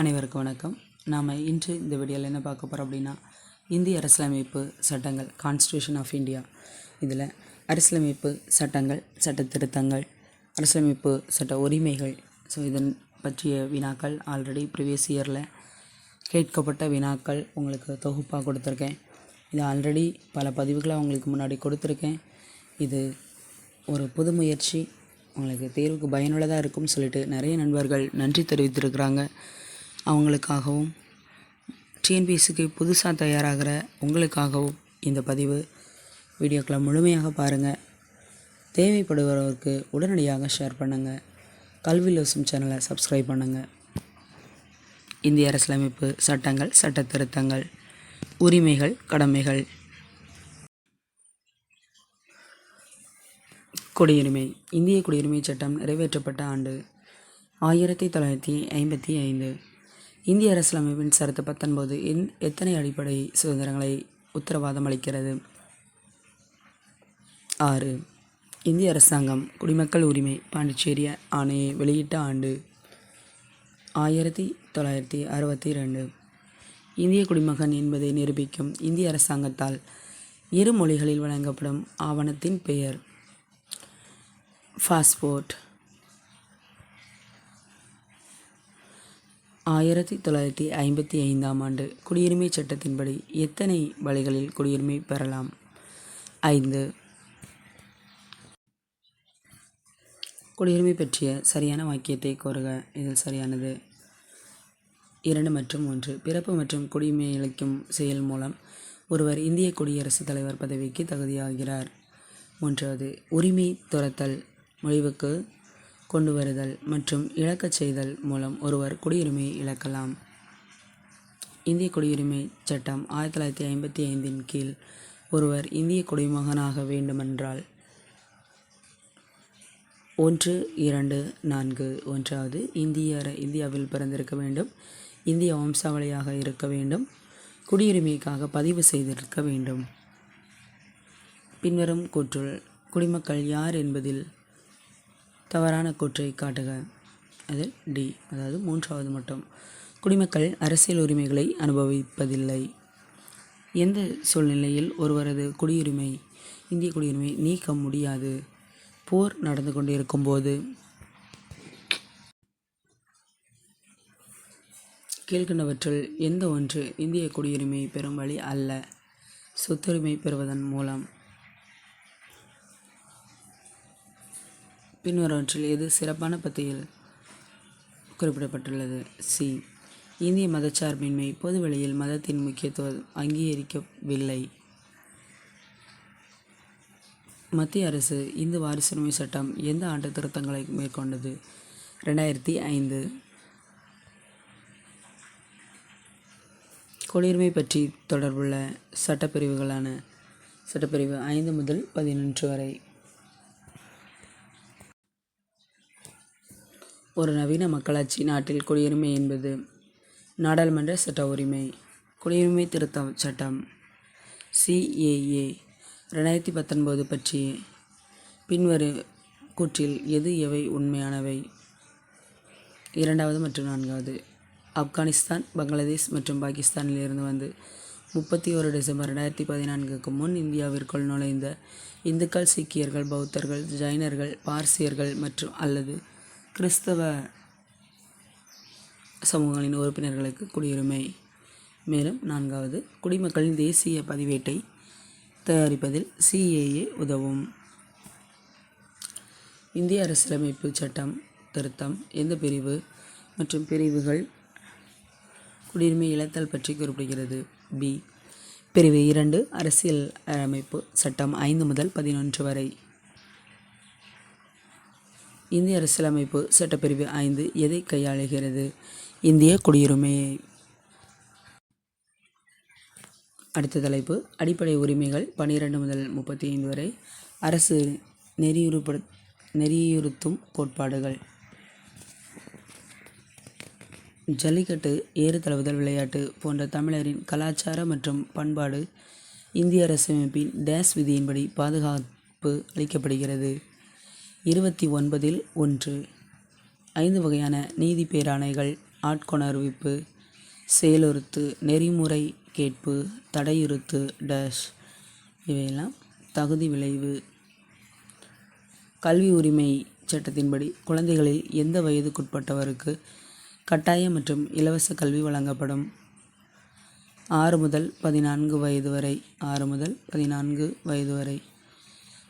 அனைவருக்கும் வணக்கம். நாம் இன்று இந்த வீடியோவில் என்ன பார்க்க போகிறோம் அப்படின்னா இந்திய அரசியலமைப்பு சட்டங்கள் கான்ஸ்டியூஷன் ஆஃப் இந்தியா இதில் அரசியலமைப்பு சட்டங்கள் சட்ட திருத்தங்கள் அரசியலமைப்பு சட்ட உரிமைகள் ஸோ இதன் பற்றிய வினாக்கள் ஆல்ரெடி ப்ரீவியஸ் இயரில் கேட்கப்பட்ட வினாக்கள் உங்களுக்கு தொகுப்பாக கொடுத்துருக்கேன். இது ஆல்ரெடி பல பதிவுகளை உங்களுக்கு முன்னாடி கொடுத்துருக்கேன். இது ஒரு புது முயற்சி. உங்களுக்கு தேர்வுக்கு பயனுள்ளதாக இருக்கும்னு சொல்லிட்டு நிறைய நண்பர்கள் நன்றி தெரிவித்திருக்கிறாங்க. அவங்களுக்காகவும். டிஎன்பிஎஸ்சிக்கு புதுசாக தயாராகிற உங்களுக்காகவும் இந்த பதிவு. வீடியோக்களை முழுமையாக பாருங்கள் தேவைப்படுபவருக்கு உடனடியாக ஷேர் பண்ணுங்கள் கல்வி லோசம் சேனலை சப்ஸ்கிரைப் பண்ணுங்கள் இந்திய அரசியலமைப்பு சட்டங்கள் சட்ட திருத்தங்கள் உரிமைகள் கடமைகள். குடியுரிமை. இந்திய குடியுரிமை சட்டம் நிறைவேற்றப்பட்ட ஆண்டு ஆயிரத்தி தொள்ளாயிரத்தி ஐம்பத்தி ஐந்து. இந்திய அரசியலமைப்பின் சரத்து பத்தொன்பது என் எத்தனை அடிப்படை சுதந்திரங்களை உத்தரவாதம் அளிக்கிறது? ஆறு. இந்திய அரசாங்கம் குடிமக்கள் உரிமை பாண்டிச்சேரி ஆணையை வெளியிட்ட ஆண்டு ஆயிரத்தி தொள்ளாயிரத்தி அறுபத்தி ரெண்டு இந்திய குடிமகன் என்பதை நிரூபிக்கும் இந்திய அரசாங்கத்தால் இரு மொழிகளில் வழங்கப்படும் ஆவணத்தின் பெயர். பாஸ்போர்ட் ஆயிரத்தி தொள்ளாயிரத்தி ஐம்பத்தி ஐந்தாம் ஆண்டு குடியுரிமை சட்டத்தின்படி எத்தனை வழிகளில் குடியுரிமை பெறலாம்? ஐந்து. குடியுரிமை பற்றிய சரியான வாக்கியத்தை கோருக. இதில் சரியானது. இரண்டு மற்றும் ஒன்று. பிறப்பு மற்றும் குடியுரிமை அளிக்கும் செயல் மூலம் ஒருவர் இந்திய குடியரசுத் தலைவர் பதவிக்கு தகுதியாகிறார். மூன்றாவது உரிமை துரத்தல். முடிவுக்கு கொண்டு வருதல் மற்றும் இழக்கச் செய்தல் மூலம் ஒருவர் குடியுரிமையை இழக்கலாம். இந்திய குடியுரிமை சட்டம் ஆயிரத்தி தொள்ளாயிரத்தி ஐம்பத்தி ஐந்தின் கீழ் ஒருவர் இந்திய குடிமகனாக வேண்டுமென்றால் ஒன்று இரண்டு நான்கு ஒன்றாவது இந்திய இந்தியாவில் பிறந்திருக்க வேண்டும். இந்திய வம்சாவளியாக இருக்க வேண்டும். குடியுரிமைக்காக பதிவு செய்திருக்க வேண்டும். பின்வரும் கூற்றுள் குடிமக்கள் யார் என்பதில் தவறான கூற்றை காட்டுக. அது டி அதாவது மூன்றாவது மட்டும். குடிமக்கள் அரசியல் உரிமைகளை அனுபவிப்பதில்லை. எந்த சூழ்நிலையில் ஒருவரது குடியுரிமை இந்திய குடியுரிமை நீக்க முடியாது? போர் நடந்து கொண்டிருக்கும் போது கீழ்கண்டவற்றில் எந்த ஒன்று இந்திய குடியுரிமை பெறும் வழி அல்ல? சொத்துரிமை பெறுவதன் மூலம். பின்வருவற்றில் எது சிறப்பான பத்தியில் குறிப்பிடப்பட்டுள்ளது? சி. இந்திய மதச்சார்பின்மை. பொதுவெளியில் மதத்தின் முக்கியத்துவம் அங்கீகரிக்கவில்லை. மத்திய அரசு இந்து வாரிசுரிமை சட்டம் எந்த ஆண்டு திருத்தங்களை மேற்கொண்டது? ரெண்டாயிரத்தி ஐந்து. குடியுரிமை பற்றி தொடர்புள்ள சட்டப்பிரிவுகளான சட்டப்பிரிவு ஐந்து முதல் பதினொன்று வரை ஒரு நவீன மக்களாட்சி நாட்டில் குடியுரிமை என்பது நாடாளுமன்ற சட்ட உரிமை குடியுரிமை திருத்த சட்டம் சிஏஏ ரெண்டாயிரத்தி பத்தொன்பது பற்றி பின்வரும் கூற்றில் எது எவை உண்மையானவை? இரண்டாவது மற்றும் நான்காவது. ஆப்கானிஸ்தான் பங்களாதேஷ் மற்றும் பாகிஸ்தானில் இருந்து வந்து முப்பத்தி ஒரு டிசம்பர் ரெண்டாயிரத்தி பதினான்குக்கு முன் இந்தியாவிற்குள் நுழைந்த இந்துக்கள் சீக்கியர்கள் பௌத்தர்கள் ஜைனர்கள் பார்சியர்கள் மற்றும் அல்லது கிறிஸ்தவ சமூகங்களின் உறுப்பினர்களுக்கு குடியுரிமை. மேலும் நான்காவது குடிமக்களின் தேசிய பதிவேட்டை தயாரிப்பதில் சிஏஏ உதவும். இந்திய அரசியலமைப்பு சட்டம் திருத்தம் எந்த பிரிவு மற்றும் பிரிவுகள் குடியுரிமை இழத்தல் பற்றி குறிப்பிடுகிறது? பி பிரிவு இரண்டு அரசியல் அமைப்பு சட்டம் ஐந்து முதல் பதினொன்று வரை. இந்திய அரசியலமைப்பு சட்டப்பிரிவு ஐந்து எதை கையாளுகிறது? இந்திய குடியுரிமையை அடுத்த தலைப்பு அடிப்படை உரிமைகள் பன்னிரெண்டு முதல் முப்பத்தி ஐந்து வரை அரசு நெறியுறுப்படு நெறியுறுத்தும் கோட்பாடுகள். ஜல்லிக்கட்டு ஏறு தழுவுதல் விளையாட்டு போன்ற தமிழரின் கலாச்சார மற்றும் பண்பாடு இந்திய அரசமைப்பின் டேஸ் விதியின்படி பாதுகாப்பு அளிக்கப்படுகிறது. இருபத்தி ஒன்பதில் ஒன்று. ஐந்து வகையான நீதி பேராணைகள் ஆட்கொணர்விப்பு செயலுறுத்து நெறிமுறை கேட்பு தடையுறுத்து டேஷ் இவையெல்லாம் தகுதி விளைவு. கல்வி உரிமை சட்டத்தின்படி குழந்தைகளில் எந்த வயதுக்குட்பட்டவருக்கு கட்டாய மற்றும் இலவச கல்வி வழங்கப்படும்? ஆறு முதல் பதினான்கு வயது வரை ஆறு முதல் பதினான்கு வயது வரை.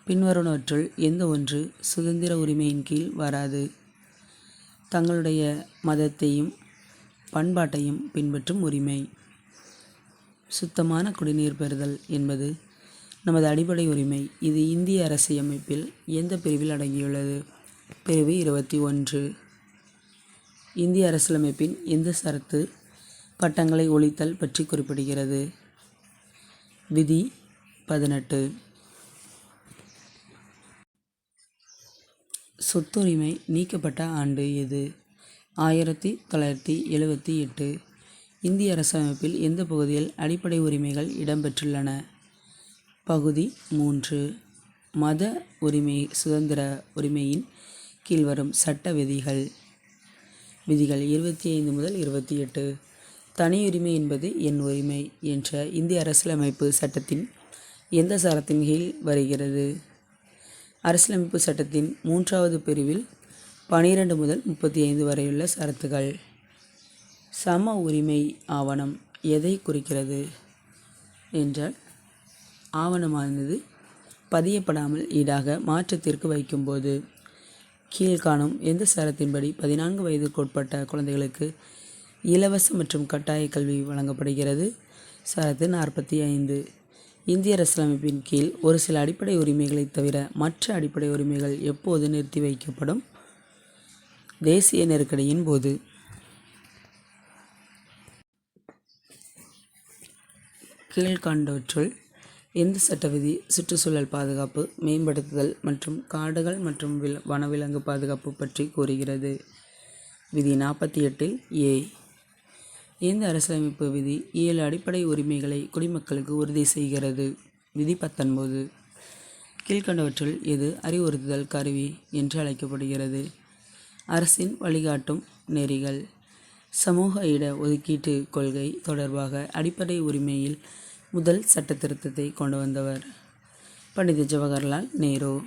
பின்வருவனவற்றுள் எந்த ஒன்று சுதந்திர உரிமையின் கீழ் வராது. தங்களுடைய மதத்தையும் பண்பாட்டையும் பின்பற்றும் உரிமை. சுத்தமான குடிநீர் பெறுதல் என்பது நமது அடிப்படை உரிமை. இது இந்திய அரசியமைப்பில் எந்த பிரிவில் அடங்கியுள்ளது? பிரிவு இருபத்தி ஒன்று. இந்திய அரசியலமைப்பின் எந்த சரத்து பட்டங்களை ஒழித்தல் பற்றி குறிப்பிடுகிறது? விதி பதினெட்டு. சொத்துரிமை நீக்கப்பட்ட ஆண்டு எது? ஆயிரத்தி தொள்ளாயிரத்தி எழுபத்தி எட்டு. இந்திய அரசமைப்பில் எந்த பகுதியில் அடிப்படை உரிமைகள் இடம்பெற்றுள்ளன? பகுதி மூன்று. மத உரிமை சுதந்திர உரிமையின் கீழ் வரும் சட்ட விதிகள். விதிகள் இருபத்தி ஐந்து முதல் இருபத்தி எட்டு. தனியுரிமை என்பது என் உரிமை என்ற இந்திய அரசியலமைப்பு சட்டத்தின் எந்த சரத்தின் கீழ் வருகிறது? அரசியலமைப்பு சட்டத்தின் மூன்றாவது பிரிவில் பனிரெண்டு முதல் முப்பத்தி ஐந்து வரையுள்ள சரத்துகள். சம உரிமை ஆவணம் எதை குறிக்கிறது? என்றால் ஆவணமானது பதியப்படாமல் ஈடாக மாற்றத்திற்கு வைக்கும்போது கீழ்காணும் எந்த சரத்தின்படி பதினான்கு வயதுக்குட்பட்ட குழந்தைகளுக்கு இலவச மற்றும் கட்டாய கல்வி வழங்கப்படுகிறது? சரத்து நாற்பத்தி ஐந்து இந்திய அரசியலமைப்பின் கீழ் ஒரு சில அடிப்படை உரிமைகளைத் தவிர மற்ற அடிப்படை உரிமைகள் எப்போது நிறுத்தி வைக்கப்படும்? தேசிய நெருக்கடியின் போது. கீழ்கண்டவற்றுள் எந்த சட்ட விதி சுற்றுச்சூழல் பாதுகாப்பு மேம்படுத்துதல் மற்றும் காடுகள் மற்றும் வில் வனவிலங்கு பாதுகாப்பு பற்றி கூறுகிறது. விதி நாற்பத்தி எட்டில் ஏ. எந்த அரசியலமைப்பு விதி ஏழு அடிப்படை உரிமைகளை குடிமக்களுக்கு உறுதி செய்கிறது. விதி பத்தொன்பது. கீழ்கண்டவற்றில் எது அறிவுறுத்துதல் கருவி என்று அழைக்கப்படுகிறது. அரசின் வழிகாட்டும் நெறிகள். சமூக இட ஒதுக்கீட்டு கொள்கை தொடர்பாக அடிப்படை உரிமையில் முதல் சட்ட திருத்தத்தை கொண்டு வந்தவர் பண்டித ஜவஹர்லால் நேரு.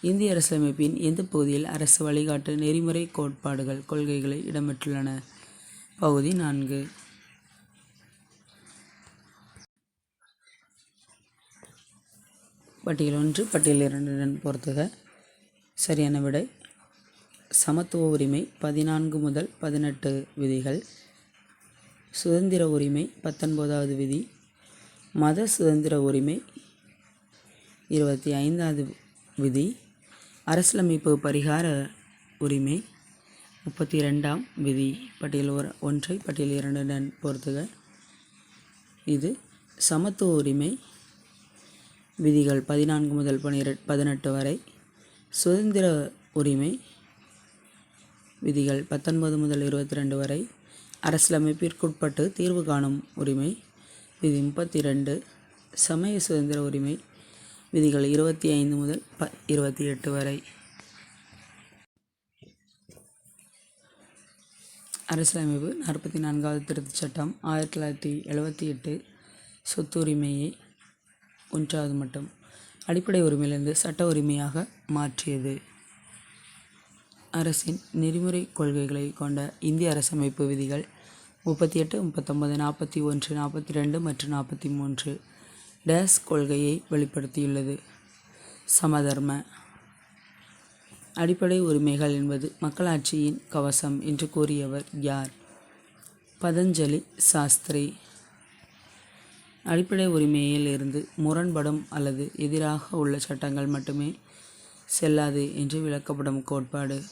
இந்திய அரசியலமைப்பின் எந்த பகுதியில் அரசு வழிகாட்டு நெறிமுறை கோட்பாடுகள் கொள்கைகளை இடம்பெற்றுள்ளன? பகுதி நான்கு. பட்டியல் ஒன்று பட்டியல் இரண்டுடன் பொறுத்துக சரியான விடை சமத்துவ உரிமை பதினான்கு முதல் பதினெட்டு விதிகள். சுதந்திர உரிமை பத்தொன்பதாவது விதி. மத சுதந்திர உரிமை இருபத்தி ஐந்தாவது விதி. அரசியலமைப்பு பரிகார உரிமை முப்பத்தி ரெண்டாம் விதி. பட்டியல் ஒரு ஒன்றை பட்டியல் இரண்டுடன் பொறுத்துக. இது சமத்துவ உரிமை விதிகள் பதினான்கு முதல் பனிரெ பதினெட்டு வரை. சுதந்திர உரிமை விதிகள் பத்தொன்பது முதல் இருபத்தி ரெண்டு வரை. அரசியலமைப்பிற்குட்பட்டு தீர்வு காணும் உரிமை விதி முப்பத்தி ரெண்டு சமய சுதந்திர உரிமை விதிகள் இருபத்தி ஐந்து முதல் ப இருபத்தி எட்டு வரை. அரசியலமைப்பு நாற்பத்தி நான்காவது திருத்தச் சட்டம் ஆயிரத்தி தொள்ளாயிரத்தி எழுபத்தி எட்டு சொத்துரிமையை ஒன்றாவது மட்டும். அடிப்படை உரிமையிலிருந்து சட்ட உரிமையாக மாற்றியது. அரசின் நெறிமுறை கொள்கைகளை கொண்ட இந்திய அரசமைப்பு விதிகள் முப்பத்தி எட்டு முப்பத்தொம்பது நாற்பத்தி ஒன்று நாற்பத்தி ரெண்டு மற்றும் நாற்பத்தி மூன்று டேஸ் கொள்கையை வெளிப்படுத்தியுள்ளது. சமதர்ம அடிப்படை உரிமைகள் என்பது மக்களாட்சியின் கவசம் என்று கூறியவர் யார்? பதஞ்சலி சாஸ்திரி. அடிப்படை உரிமையில் இருந்து முரண்படும் அல்லது எதிராக உள்ள சட்டங்கள் மட்டுமே செல்லாது என்று விளக்கப்படும் கோட்பாடு.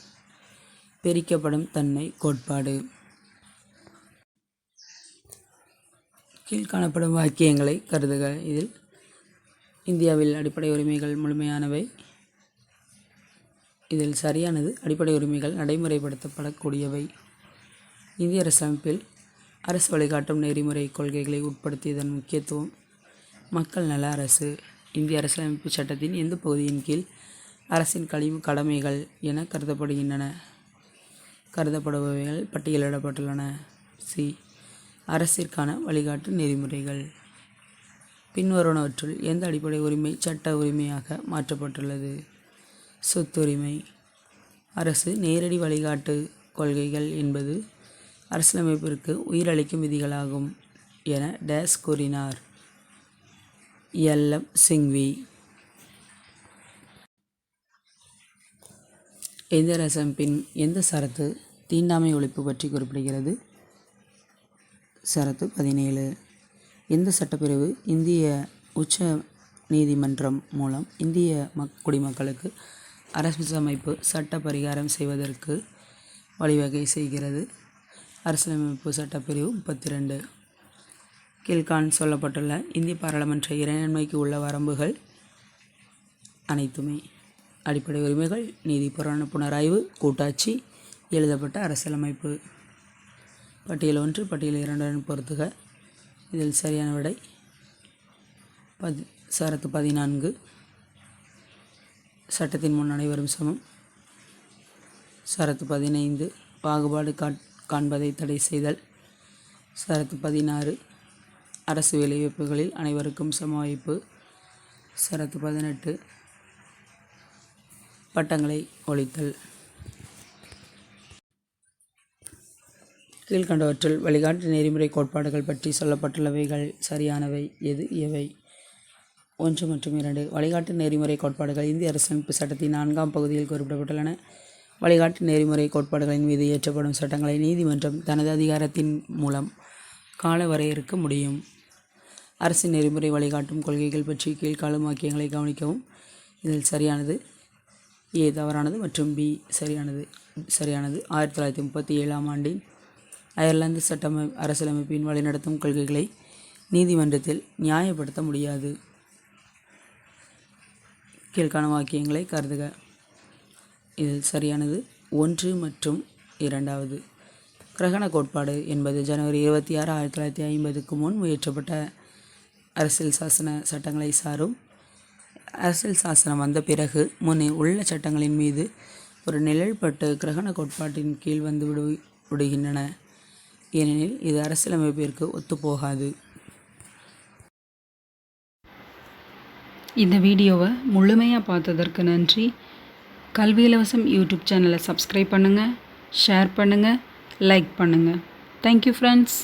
பிரிக்கப்படும் தன்மை கோட்பாடு. கீழ்காணப்படும் வாக்கியங்களை கருதுக. இதில் இந்தியாவில் அடிப்படை உரிமைகள் முழுமையானவை. இதில் சரியானது அடிப்படை உரிமைகள் நடைமுறைப்படுத்தப்படக்கூடியவை. இந்திய அரசமைப்பில் அரசு வழிகாட்டும் நெறிமுறை கொள்கைகளை உட்படுத்தியதன் முக்கியத்துவம் மக்கள் நல அரசு. இந்திய அரசியலமைப்பு சட்டத்தின் எந்த பகுதியின் கீழ் அரசின் கழிவு கடமைகள் என கருதப்படுகின்றன? கருதப்படுபவைகள் பட்டியலிடப்பட்டுள்ளன. சி. அரசிற்கான வழிகாட்டு நெறிமுறைகள். பின்வருவனவற்றுள் எந்த அடிப்படை உரிமை சட்ட உரிமையாக மாற்றப்பட்டுள்ளது? சொத்துரிமை. அரசு நேரடி வழிகாட்டு கொள்கைகள் என்பது அரசியலமைப்பிற்கு உயிரளிக்கும் விதிகளாகும் என டேஸ் கூறினார். எல். எம். சிங்வி. எந்த பின் எந்த சரத்து தீண்டாமை ஒழிப்பு பற்றி குறிப்பிடுகிறது? சரத்து பதினேழு. எந்த சட்டப்பிரிவு இந்திய உச்ச நீதிமன்றம் மூலம் இந்திய மக் குடிமக்களுக்கு அரசமைப்பு சட்ட பரிகாரம் செய்வதற்கு வழிவகை செய்கிறது. அரசியலமைப்பு சட்டப்பிரிவு முப்பத்தி ரெண்டு கீழ்கான் சொல்லப்பட்டுள்ள இந்திய பாராளுமன்ற இறையாண்மைக்கு உள்ள வரம்புகள் அனைத்துமே. அடிப்படை உரிமைகள் நீதி புராண புனராய்வு கூட்டாட்சி எழுதப்பட்ட அரசியலமைப்பு. பட்டியல் ஒன்று பட்டியல் இரண்டுடன் பொறுத்துக இதில் சரியான விடை பதி சரத்து பதினான்கு. சட்டத்தின் முன் அனைவரும் சமம். சரத்து பதினைந்து பாகுபாடு காட் காண்பதை தடை செய்தல். சரத்து பதினாறு அரசு வேலைவாய்ப்புகளில் அனைவருக்கும் சம வாய்ப்பு. சரத்து பதினெட்டு பட்டங்களை ஒழித்தல். கீழ்கண்டவற்றில் வழிகாட்டு நெறிமுறை கோட்பாடுகள் பற்றி சொல்லப்பட்டுள்ளவைகள் சரியானவை எது எவை? ஒன்று மற்றும் இரண்டு வழிகாட்டு நெறிமுறை கோட்பாடுகள் இந்திய அரசமைப்பு சட்டத்தின் நான்காம் பகுதியில் குறிப்பிடப்பட்டுள்ளன. வழிகாட்டு நெறிமுறை கோட்பாடுகளின் மீது இயற்றப்படும் சட்டங்களை நீதிமன்றம் தனது அதிகாரத்தின் மூலம் கால வரையறுக்க முடியும். அரசின் நெறிமுறை வழிகாட்டும் கொள்கைகள் பற்றி கீழ்காலும் வாக்கியங்களை கவனிக்கவும். இதில் சரியானது ஏ தவறானது மற்றும் பி சரியானது. சரியானது. ஆயிரத்தி தொள்ளாயிரத்தி முப்பத்தி ஏழாம் ஆண்டின் அயர்லாந்து சட்டமை அரசியலமைப்பின் வழிநடத்தும் கொள்கைகளை நீதிமன்றத்தில் நியாயப்படுத்த முடியாது. கீழ்காணும் வாக்கியங்களை கருதுக. இதில் சரியானது ஒன்று மற்றும் இரண்டாவது. கிரகண கோட்பாடு என்பது ஜனவரி இருபத்தி ஆறு ஆயிரத்தி தொள்ளாயிரத்தி ஐம்பதுக்கு முன் முயற்றப்பட்ட அரசியல் சாசன சட்டங்களை சாரும். அரசியல் சாசனம் வந்த பிறகு முன்னே உள்ள சட்டங்களின் மீது ஒரு நிழல்பட்டு கிரகண கோட்பாட்டின் கீழ் வந்து விடு விடுகின்றன. ஏனெனில் இது அரசியலமைப்பிற்கு ஒத்துப்போகாது. இந்த வீடியோவை முழுமையாக பார்த்ததற்கு நன்றி. கல்வி இலவசம் யூடியூப் சேனலை சப்ஸ்கிரைப் பண்ணுங்கள் ஷேர் பண்ணுங்கள் லைக் பண்ணுங்கள் தேங்க்யூ ஃப்ரெண்ட்ஸ்